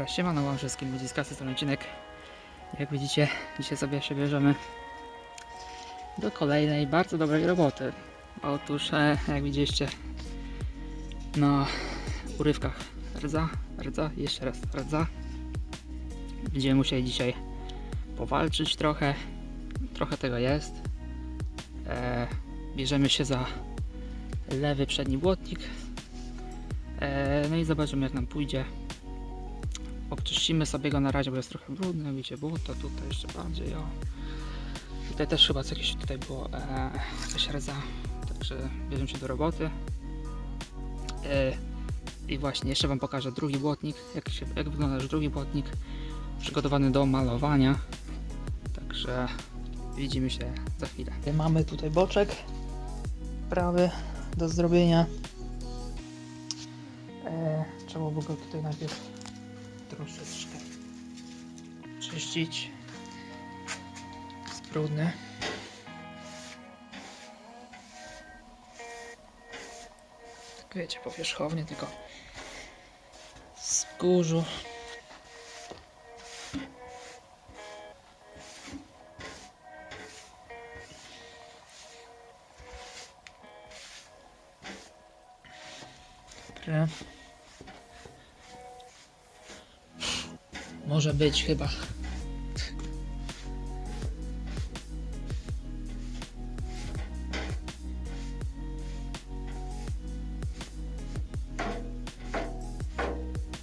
Dobra, siemano wam wszystkim, ludziska, z ten odcinek. Jak widzicie, dzisiaj sobie się bierzemy do kolejnej bardzo dobrej roboty. Otóż, e, jak widzieliście na urywkach rdza, rdza, jeszcze raz rdza. Będziemy musieli dzisiaj powalczyć trochę. Trochę tego jest. E, bierzemy się za lewy przedni błotnik. E, no i zobaczymy jak nam pójdzie. Obczyścimy sobie go na razie, bo jest trochę brudny, widzicie, błoto tutaj jeszcze bardziej, o. Tutaj też chyba co jakieś tutaj było e, jakaś także bierzemy się do roboty. E, I właśnie, jeszcze Wam pokażę drugi błotnik, jak, się, jak wygląda już drugi błotnik, przygotowany do malowania. Także widzimy się za chwilę. Mamy tutaj boczek prawy do zrobienia. E, trzeba by go tutaj najpierw troszeczkę czyścić. Jest brudny. Tak wiecie, powierzchownie, tylko z kurzu. Dobra. Może być chyba.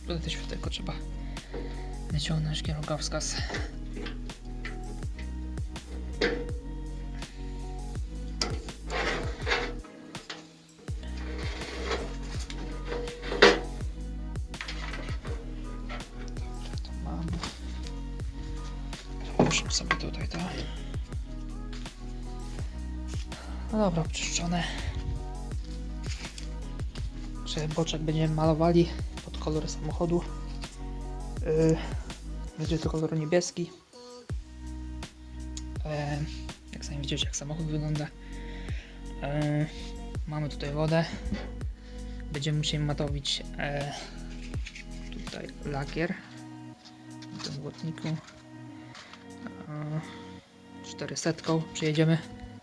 Tutaj też tylko trzeba wyciągnąć kierunkowskaz. Muszę sobie tutaj to. No dobra, obczyszczone. Czy boczek będziemy malowali pod kolor samochodu. Yy, będzie to kolor niebieski. Yy, jak sami widzicie, jak samochód wygląda. Yy, mamy tutaj wodę. Będziemy musieli matowić yy, tutaj lakier w tym błotniku. Yy, 400 przyjedziemy,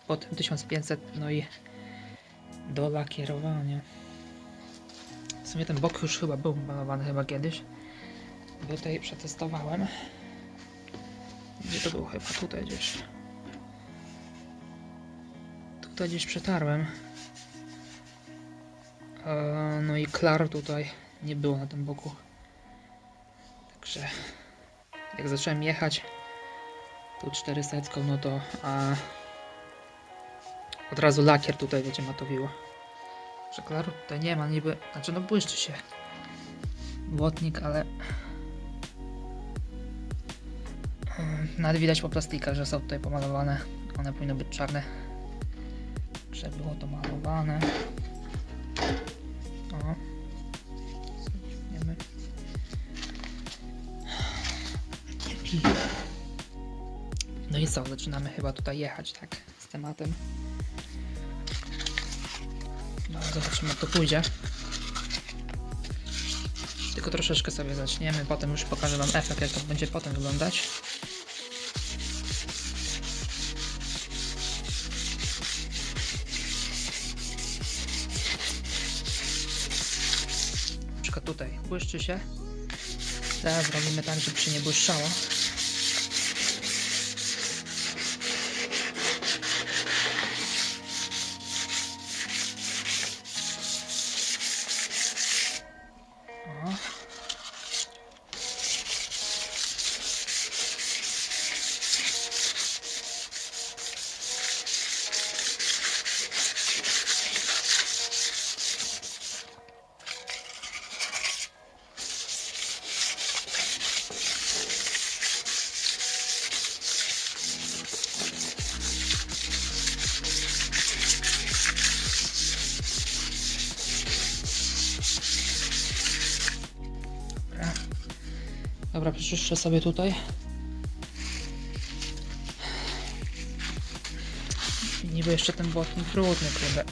potem 1500, no i do lakierowania. W sumie ten bok już chyba był malowany chyba kiedyś. Bo tutaj przetestowałem. Gdzie to było? Chyba tutaj gdzieś. Tutaj gdzieś przetarłem. E, No i klar tutaj nie było na tym boku. Także jak zacząłem jechać tu 400, no to a, od razu lakier tutaj będzie matowiło. Że klaru tutaj nie ma niby, znaczy no błyszczy się błotnik, ale Ym, nawet widać po plastikach, że są tutaj pomalowane. One powinny być czarne. Że było to malowane. I co, zaczynamy chyba tutaj jechać, tak? Z tematem. No, zobaczymy jak to pójdzie. Tylko troszeczkę sobie zaczniemy, potem już pokażę Wam efekt, jak to będzie potem wyglądać. Na przykład tutaj błyszczy się. Teraz zrobimy tak, żeby się nie błyszczało. O. Dobra. Przeczyszczę sobie tutaj. Niby jeszcze ten błotnik brudny, kurde.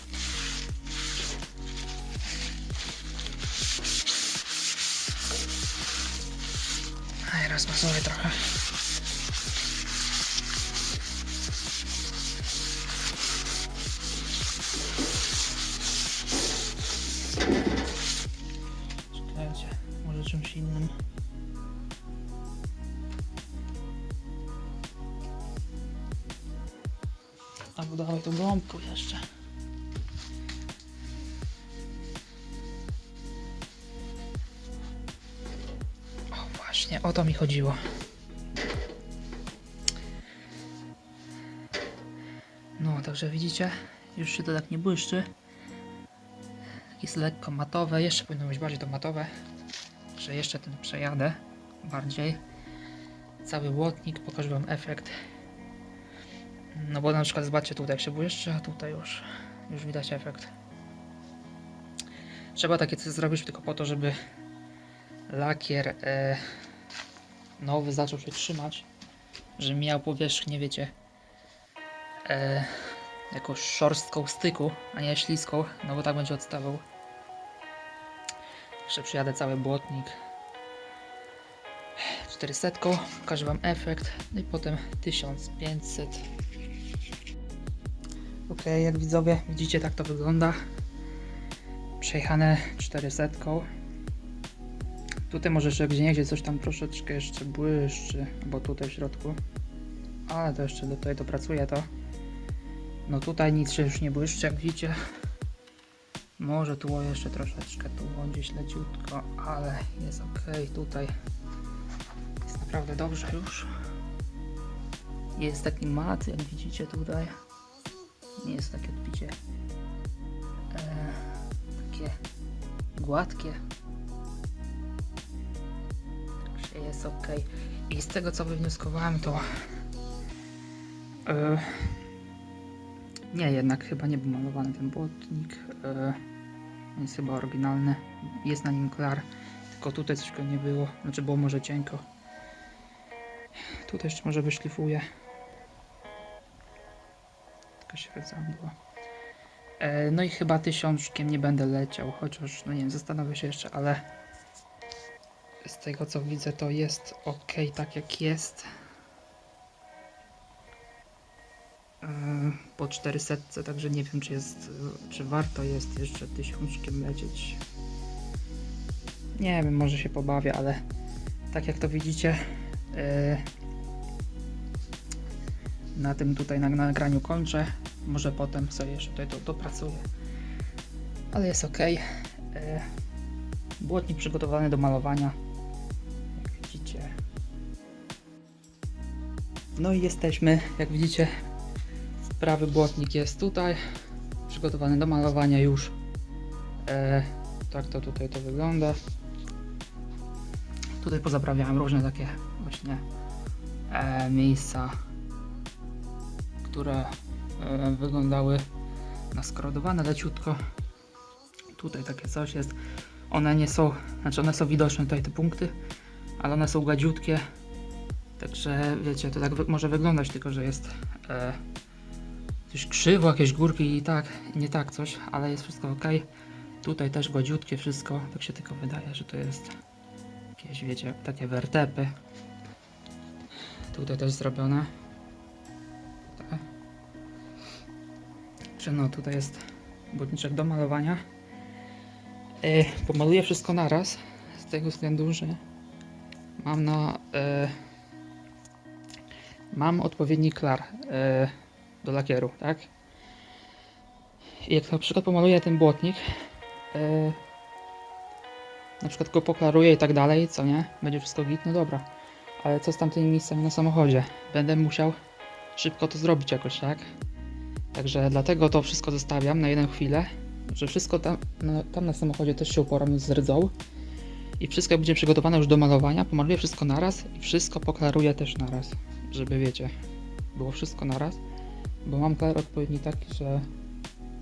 Aj, rozmazuję trochę. To mi chodziło. No, także widzicie, już się to tak nie błyszczy. Jest lekko matowe, jeszcze powinno być bardziej to matowe. Że jeszcze ten przejadę bardziej. Cały błotnik, pokażę wam efekt. No bo na przykład zobaczcie tutaj jak się błyszczy, a tutaj już, już widać efekt. Trzeba takie coś zrobić tylko po to, żeby lakier e, nowy zaczął się trzymać. Że miał powierzchnię, wiecie, e, szorstką styku, a nie śliską, no bo tak będzie odstawał. Jeszcze przyjadę cały błotnik. 400, pokażę wam efekt, no i potem 1500. Ok, jak widzowie widzicie tak to wygląda. Przejechane 400. Tutaj może jeszcze gdzie coś tam troszeczkę jeszcze błyszczy, bo tutaj w środku. Ale to jeszcze tutaj dopracuję to. No tutaj nic się już nie błyszczy, jak widzicie. Może tu jeszcze troszeczkę, tu gdzieś leciutko, ale jest ok. Tutaj jest naprawdę dobrze już. Jest taki mat, jak widzicie tutaj. Nie jest takie odbicie. E, takie gładkie. Jest ok. I z tego co wywnioskowałem to e, nie, jednak chyba nie był malowany ten błotnik. E, on jest chyba oryginalny. Jest na nim klar. Tylko tutaj coś go nie było. Znaczy było może cienko. Tutaj jeszcze może wyszlifuję. Tylko się było. E, no i chyba tysiączkiem nie będę leciał. Chociaż, no nie wiem, zastanowię się jeszcze, ale z tego co widzę to jest ok tak jak jest. E, po 400, także nie wiem czy jest, czy warto jest jeszcze tysiączkiem lecieć. Nie wiem, może się pobawię, ale tak jak to widzicie, e, na tym tutaj na nagraniu kończę. Może potem sobie jeszcze tutaj to dopracuję. Ale jest ok. E, Błotnik przygotowany do malowania. No i jesteśmy, jak widzicie, prawy błotnik jest tutaj. Przygotowany do malowania już. E, tak to tutaj to wygląda. Tutaj pozaprawiałem różne takie właśnie e, miejsca które e, wyglądały naskorodowane leciutko. Tutaj takie coś jest. One nie są, znaczy one są widoczne tutaj te punkty, ale one są gadziutkie. Także wiecie, to tak może wyglądać, tylko że jest e, coś krzywo, jakieś górki i tak, nie tak coś, ale jest wszystko ok. Tutaj też gładziutkie wszystko, tak się tylko wydaje, że to jest jakieś, wiecie, takie wertepy. Tutaj też zrobione. Tak. Że no, tutaj jest błotniczek do malowania. E, pomaluję wszystko naraz, z tego względu, że mam na... E, mam odpowiedni klar e, do lakieru, tak? I jak na przykład pomaluję ten błotnik, e, na przykład go poklaruję i tak dalej, co nie? Będzie wszystko git, no dobra. Ale co z tamtymi miejscami na samochodzie? Będę musiał szybko to zrobić jakoś, tak? Także dlatego to wszystko zostawiam na jedną chwilę, że wszystko tam na, tam na samochodzie też się uporam z rdzą i wszystko będzie przygotowane już do malowania, pomaluję wszystko naraz i wszystko poklaruję też naraz, żeby wiecie, było wszystko naraz, bo mam klar odpowiedni taki, że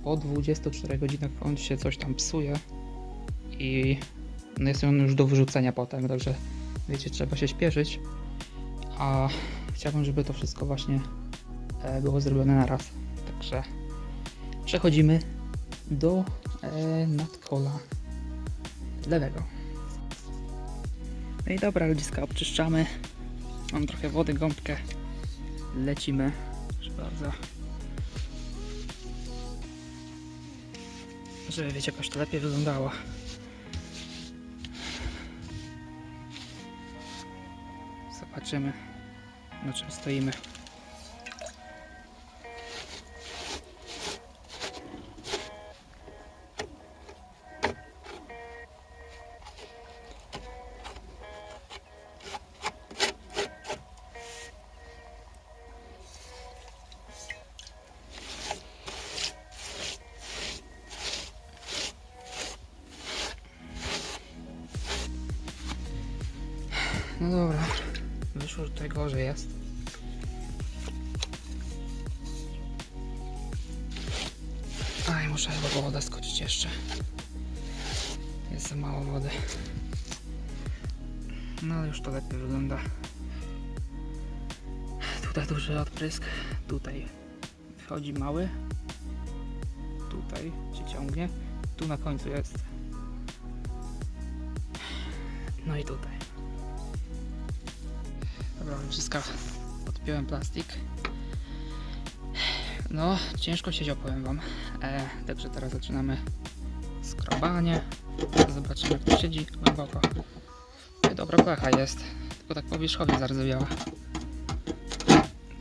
po 24 godzinach on się coś tam psuje i no jest on już do wyrzucenia potem, także wiecie, trzeba się śpieszyć, a chciałbym, żeby to wszystko właśnie e, było zrobione na raz. Także przechodzimy do e, nadkola lewego. No i dobra, ludziska, obczyszczamy. Mam trochę wody, gąbkę. Lecimy. Proszę bardzo. Żeby wiecie, jakoś to lepiej wyglądało. Zobaczymy, na czym stoimy. No dobra, wyszło, tutaj gorzej jest. Aj, muszę chyba po wodę skoczyć jeszcze. Jest za mało wody. No ale już to lepiej wygląda. Tutaj duży odprysk, tutaj wchodzi mały. Tutaj się ciągnie. Tu na końcu jest. No i tutaj. Dobra, wszystko odpiąłem plastik. No, ciężko siedział, powiem wam. E, także teraz zaczynamy skrobanie. Zobaczymy, jak to siedzi głęboko. I dobra plecha jest, tylko tak powierzchownie zardzewiała.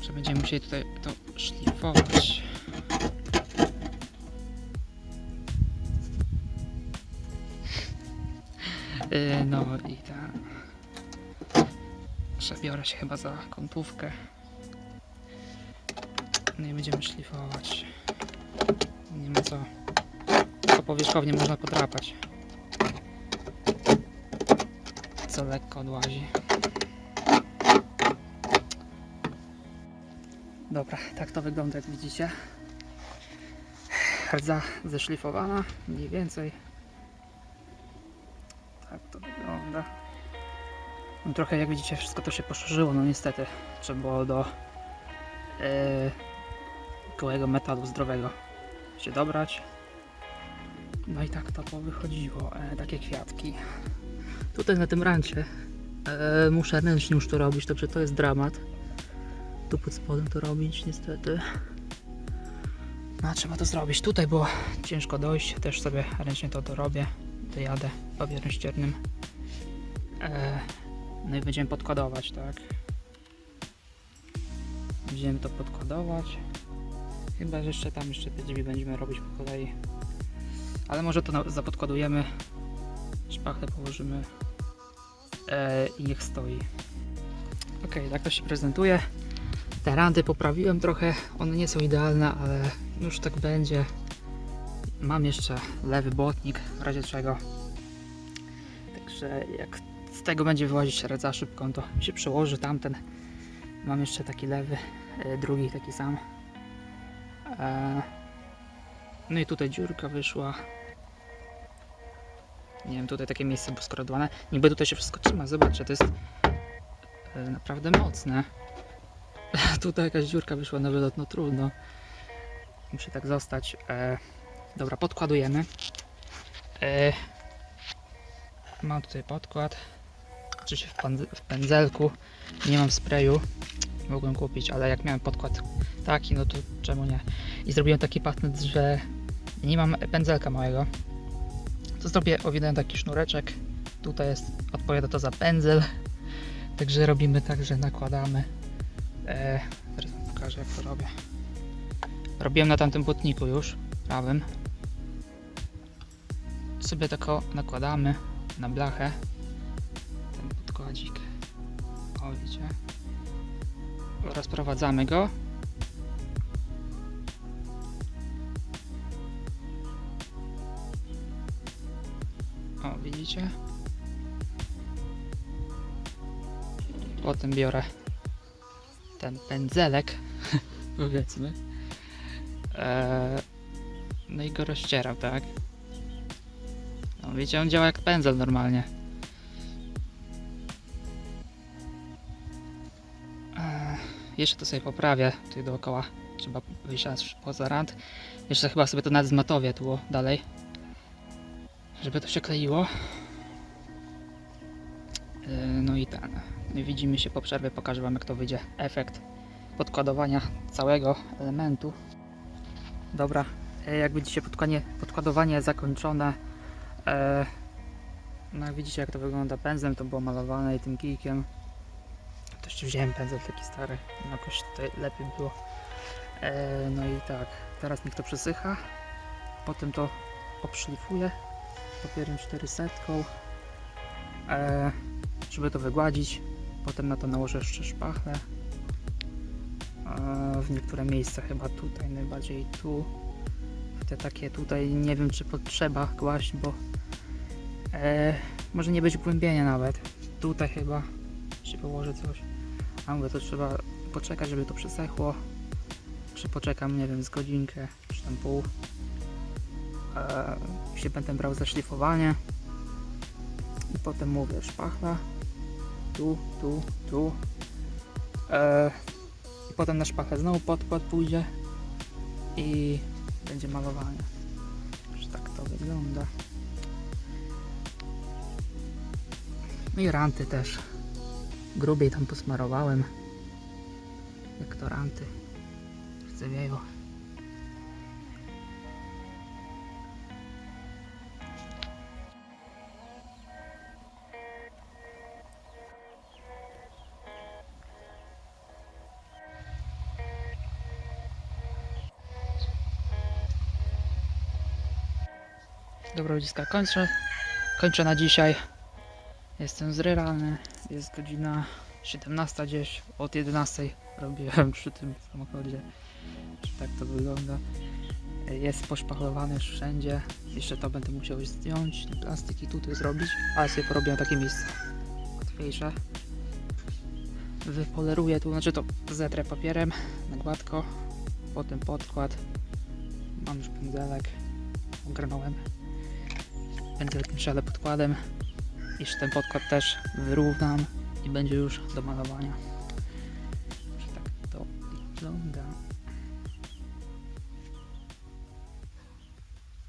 Że będziemy musieli tutaj to szlifować. Yy, no i tak. Przebiorę się chyba za kątówkę. No i będziemy szlifować. Nie ma co. To powierzchownie można podrapać. Co lekko odłazi. Dobra, tak to wygląda jak widzicie. Rdza zeszlifowana, mniej więcej. Trochę jak widzicie wszystko to się poszerzyło, no niestety trzeba było do yy, gołego metalu zdrowego się dobrać. No i tak to powychodziło, e, takie kwiatki. Tutaj na tym rancie e, muszę ręcznie już to robić, także to jest dramat. Tu pod spodem to robić niestety. No trzeba to zrobić. Tutaj było ciężko dojść, też sobie ręcznie to dorobię. Dojadę papierem ściernym. E, no i będziemy podkładować, tak? Będziemy to podkładować. Chyba, że jeszcze tam jeszcze te drzwi będziemy robić po kolei. Ale może to zapodkładujemy. Szpachlę położymy. E, I niech stoi. Ok, tak to się prezentuje. Te randy poprawiłem trochę. One nie są idealne, ale już tak będzie. Mam jeszcze lewy błotnik, w razie czego. Także jak tego będzie wyłazić rdza szybko, to się przełoży tamten. Mam jeszcze taki lewy, e, drugi taki sam. E, No i tutaj dziurka wyszła. Nie wiem, tutaj takie miejsce było skorodowane. Niby tutaj się wszystko trzyma, zobaczcie, to jest e, naprawdę mocne. tutaj jakaś dziurka wyszła na wylot, no trudno. musi tak zostać. Dobra, podkładujemy. Mam tutaj podkład. Oczywiście w, pan, w pędzelku. Nie mam sprayu. Mogłem kupić, ale jak miałem podkład taki, no to czemu nie? I zrobiłem taki patent, że nie mam pędzelka małego. To zrobię, owinąłem taki sznureczek. Tutaj jest, odpowiada to za pędzel. Także robimy tak, że nakładamy. E, teraz wam pokażę jak to robię. Robiłem na tamtym płotniku już, prawym. Sobie tako nakładamy na blachę O, widzicie? Rozprowadzamy go. O, widzicie? Potem biorę ten pędzelek, powiedzmy. Eee, no i go rozcieram, tak? No wiecie, on działa jak pędzel normalnie. Jeszcze to sobie poprawię tutaj dookoła. Trzeba wyjść aż poza rand. Jeszcze chyba sobie to nawet zmatowię tu dalej. Żeby to się kleiło. Eee, no i ten. Widzimy się po przerwie, pokażę wam jak to wyjdzie. Efekt podkładowania całego elementu. Dobra, e, jak widzicie podkładowanie zakończone. E, no jak widzicie jak to wygląda pędzlem, to było malowane i tym kijkiem. To wziąłem pędzel taki stary, no jakoś tutaj lepiej było. E, no i tak, teraz niech to przesycha. Potem to obszlifuję papierem 400, e, żeby to wygładzić. Potem na to nałożę jeszcze szpachlę. E, w niektóre miejsca chyba tutaj, najbardziej tu. W te takie tutaj, nie wiem czy potrzeba kłaść, bo e, może nie być głębienia nawet. Tutaj chyba się położę coś. A mówię, to trzeba poczekać, żeby to przesechło. Czy poczekam, nie wiem, z godzinkę, czy tam pół. E, się będę brał za szlifowanie. I potem mówię, szpachla. Tu, tu, tu. E, i potem na szpachę znowu podkład pójdzie i będzie malowanie. Że tak to wygląda. No i ranty też. Grubiej tam posmarowałem. Jak to ranty. Rdzewieją. Dobra ludziska, kończę. Kończę na dzisiaj. Jestem zryrany. Jest godzina 17 gdzieś. Od 11 robiłem przy tym samochodzie. Tak to wygląda. Jest poszpachlowany wszędzie. Jeszcze to będę musiał zdjąć. Plastiki tutaj zrobić. Ale sobie porobię takie miejsce łatwiejsze. Wypoleruję tu, znaczy to zetrę papierem na gładko. Potem podkład. Mam już pędzelek. Ogarnąłem pędzelkiem szale podkładem. Jeszcze ten podkład też wyrównam i będzie już do malowania. Tak to wygląda.